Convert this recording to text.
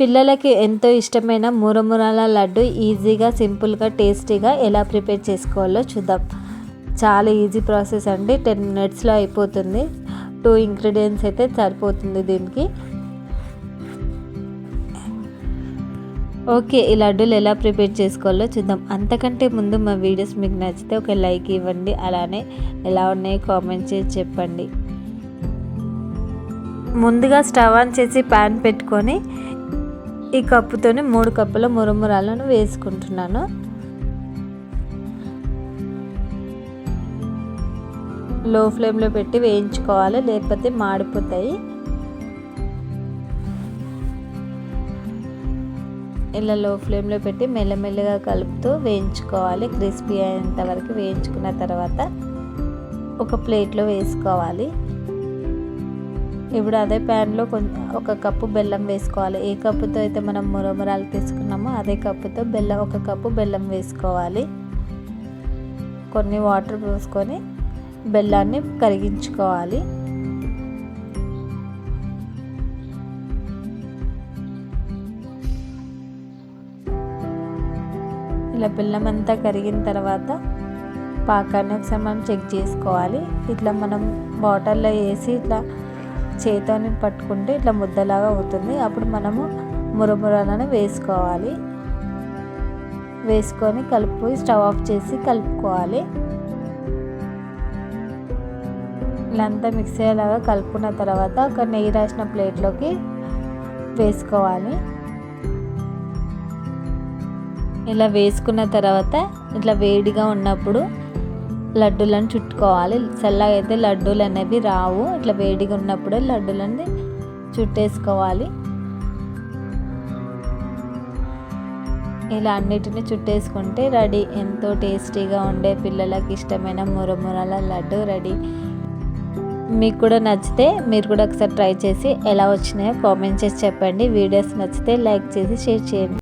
పిల్లలకి ఎంతో ఇష్టమైన మురమురాల లడ్డు ఈజీగా సింపుల్గా టేస్టీగా ఎలా ప్రిపేర్ చేసుకోవాలో చూద్దాం. చాలా ఈజీ ప్రాసెస్ అండి. టెన్ మినిట్స్లో అయిపోతుంది. టూ ఇంగ్రీడియంట్స్ అయితే సరిపోతుంది దీనికి. ఓకే ఈ లడ్డూలు ఎలా ప్రిపేర్ చేసుకోవాలో చూద్దాం. అంతకంటే ముందు మా వీడియోస్ మీకు నచ్చితే ఒక లైక్ ఇవ్వండి. అలానే ఎలా ఉన్నాయో కామెంట్ చేసి చెప్పండి. ముందుగా స్టవ్ ఆన్ చేసి ప్యాన్ పెట్టుకొని ఈ కప్పుతోని మూడు కప్పుల మురమురాలను వేసుకుంటున్నాను. లో ఫ్లేమ్లో పెట్టి వేయించుకోవాలి లేకపోతే మాడిపోతాయి. ఇలా లో ఫ్లేమ్లో పెట్టి మెల్లమెల్లగా కలుపుతూ వేయించుకోవాలి. క్రిస్పీ అయ్యేంత వరకు వేయించుకున్న తర్వాత ఒక ప్లేట్లో వేసుకోవాలి. ఇప్పుడు అదే ప్యాన్లో కొంచెం ఒక కప్పు బెల్లం వేసుకోవాలి. ఏ కప్పుతో అయితే మనం మురమురాలు తీసుకున్నామో అదే కప్పుతో బెల్లం ఒక కప్పు బెల్లం వేసుకోవాలి. కొన్ని వాటర్ పోసుకొని బెల్లాన్ని కరిగించుకోవాలి. ఇలా బెల్లం అంతా కరిగిన తర్వాత పాకాన్ని ఒకసారి మనం చెక్ చేసుకోవాలి. ఇట్లా మనం వాటర్లో వేసి ఇట్లా చేతిని పట్టుకుంటే ఇట్లా ముద్దలాగా అవుతుంది. అప్పుడు మనము మురమురలను వేసుకోవాలి. వేసుకొని కలుపు స్టవ్ ఆఫ్ చేసి కలుపుకోవాలి. ఇలాంతా మిక్స్ అయ్యేలాగా కలుపుకున్న తర్వాత ఒక నెయ్యి రాసిన ప్లేట్లోకి వేసుకోవాలి. ఇలా వేసుకున్న తర్వాత ఇట్లా వేడిగా ఉన్నప్పుడు లడ్డూలను చుట్టుకోవాలి. చల్లగా అయితే లడ్డూలు అనేవి రావు. ఇట్లా వేడిగా ఉన్నప్పుడే లడ్డూలని చుట్టేసుకోవాలి. ఇలా అన్నిటిని చుట్టేసుకుంటే రెడీ. ఎంతో టేస్టీగా ఉండే పిల్లలకి ఇష్టమైన మురమురాల లడ్డు రెడీ. మీకు కూడా నచ్చితే మీరు కూడా ఒకసారి ట్రై చేసి ఎలా వచ్చినాయో కామెంట్ చేసి చెప్పండి. వీడియోస్ నచ్చితే లైక్ చేసి షేర్ చేయండి.